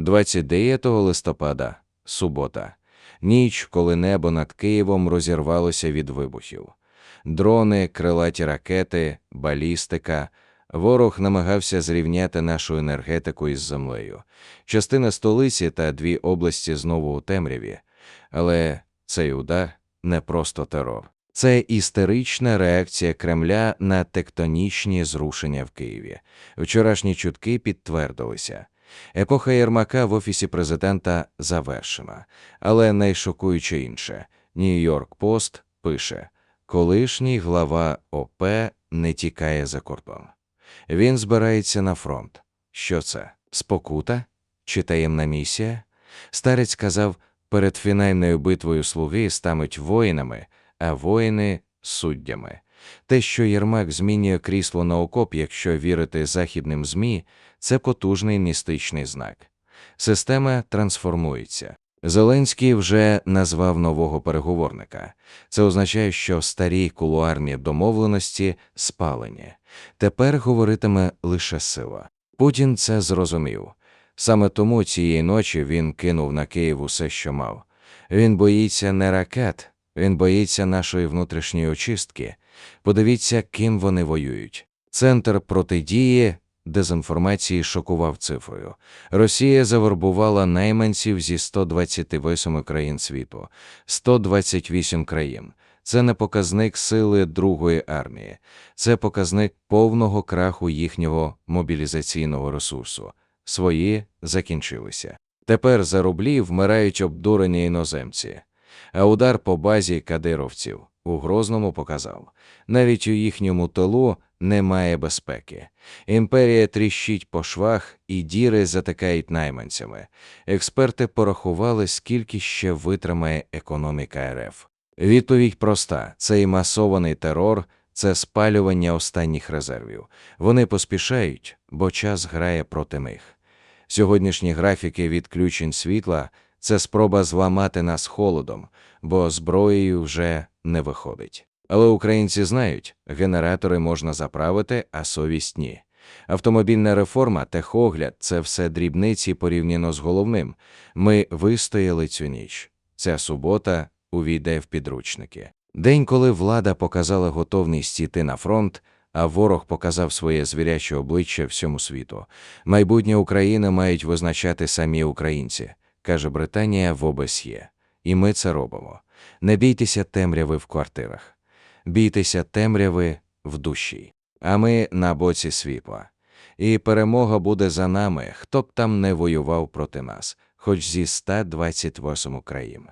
29 листопада, субота. Ніч, коли небо над Києвом розірвалося від вибухів. Дрони, крилаті ракети, балістика. Ворог намагався зрівняти нашу енергетику із землею. Частина столиці та дві області знову у темряві. Але цей удар не просто терор. Це істерична реакція Кремля на тектонічні зрушення в Києві. Вчорашні чутки підтвердилися. Епоха Єрмака в офісі президента завершена. Але найшокуюче інше. Нью-Йорк Пост пише: колишній глава ОП не тікає за кордон. Він збирається на фронт. Що це? Спокута? Чи таємна місія? Старець казав, перед фінальною битвою слуги стануть воїнами, а воїни суддями. Те, що Єрмак змінює крісло на окоп, якщо вірити західним ЗМІ, це потужний містичний знак. Система трансформується. Зеленський вже назвав нового переговорника. Це означає, що старі кулуарні домовленості спалені. Тепер говоритиме лише сила. Путін це зрозумів. Саме тому цієї ночі він кинув на Київ усе, що мав. Він боїться не ракет, він боїться нашої внутрішньої очистки. Подивіться, ким вони воюють. Центр протидії дезінформації шокував цифрою. Росія завербувала найманців зі 128 країн світу, 128 країн. Це не показник сили Другої армії, це показник повного краху їхнього мобілізаційного ресурсу. Свої закінчилися. Тепер за рублі вмирають обдурені іноземці. А удар по базі кадировців у Грозному показав, навіть у їхньому тилу немає безпеки. Імперія тріщить по швах, і діри затикають найманцями. Експерти порахували, скільки ще витримає економіка РФ. Відповідь проста: цей масований терор це спалювання останніх резервів. Вони поспішають, бо час грає проти них. Сьогоднішні графіки відключень світла це спроба зламати нас холодом, бо зброєю вже не виходить. Але українці знають, генератори можна заправити, а совість ні. Автомобільна реформа, техогляд це все дрібниці порівняно з головним. Ми вистояли цю ніч. Ця субота увійде в підручники. День, коли влада показала готовність йти на фронт, а ворог показав своє звіряче обличчя всьому світу. Майбутнє України мають визначати самі українці, каже Британія в ОБСЄ. І ми це робимо. Не бійтеся темряви в квартирах, бійтеся темряви в душі. А ми на боці свіпа. І перемога буде за нами, хто б там не воював проти нас, хоч зі 128 країн.